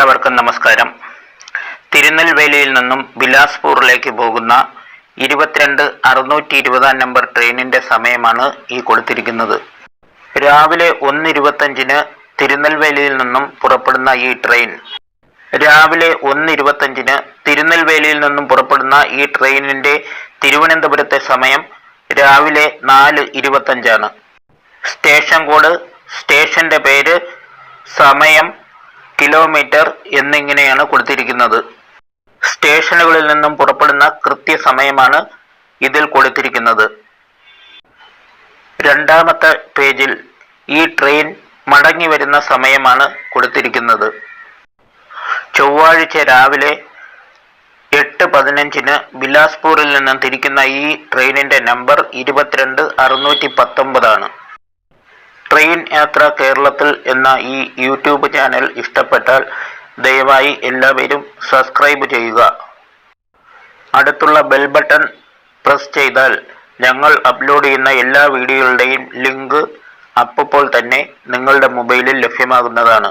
എല്ലാവർക്കും നമസ്കാരം. തിരുനെൽവേലിയിൽ നിന്നും ബിലാസ്പൂറിലേക്ക് പോകുന്ന ഇരുപത്തിരണ്ട് അറുന്നൂറ്റി ഇരുപതാം നമ്പർ ട്രെയിനിന്റെ സമയമാണ് ഈ കൊടുത്തിരിക്കുന്നത്. രാവിലെ ഒന്ന് ഇരുപത്തഞ്ചിന് തിരുനെൽവേലിയിൽ നിന്നും പുറപ്പെടുന്ന ഈ ട്രെയിൻ. രാവിലെ ഒന്ന് ഇരുപത്തഞ്ചിന് തിരുനെൽവേലിയിൽ നിന്നും പുറപ്പെടുന്ന ഈ ട്രെയിനിന്റെ തിരുവനന്തപുരത്തെ സമയം രാവിലെ നാല് ഇരുപത്തഞ്ചാണ്. സ്റ്റേഷൻ കോഡ് സ്റ്റേഷന്റെ പേര് സമയം കിലോമീറ്റർ എന്നിങ്ങനെയാണ് കൊടുത്തിരിക്കുന്നത്. സ്റ്റേഷനുകളിൽ നിന്നും പുറപ്പെടുന്ന കൃത്യസമയമാണ് ഇതിൽ കൊടുത്തിരിക്കുന്നത്. രണ്ടാമത്തെ പേജിൽ ഈ ട്രെയിൻ മടങ്ങി വരുന്ന സമയമാണ് കൊടുത്തിരിക്കുന്നത്. ചൊവ്വാഴ്ച രാവിലെ എട്ട് പതിനഞ്ചിന് ബിലാസ്പൂരിൽ നിന്നും തിരിക്കുന്ന ഈ ട്രെയിനിന്റെ നമ്പർ ഇരുപത്തിരണ്ട് അറുന്നൂറ്റി പത്തൊമ്പതാണ്. ട്രെയിൻ യാത്ര കേരളത്തിൽ എന്ന ഈ യൂട്യൂബ് ചാനൽ ഇഷ്ടപ്പെട്ടാൽ ദയവായി എല്ലാവരും സബ്സ്ക്രൈബ് ചെയ്യുക. അടുത്തുള്ള ബെൽ ബട്ടൺ പ്രസ് ചെയ്താൽ ഞങ്ങൾ അപ്ലോഡ് ചെയ്യുന്ന എല്ലാ വീഡിയോകളുടെയും ലിങ്ക് അപ്പോൾ തന്നെ നിങ്ങളുടെ മൊബൈലിൽ ലഭ്യമാകുന്നതാണ്.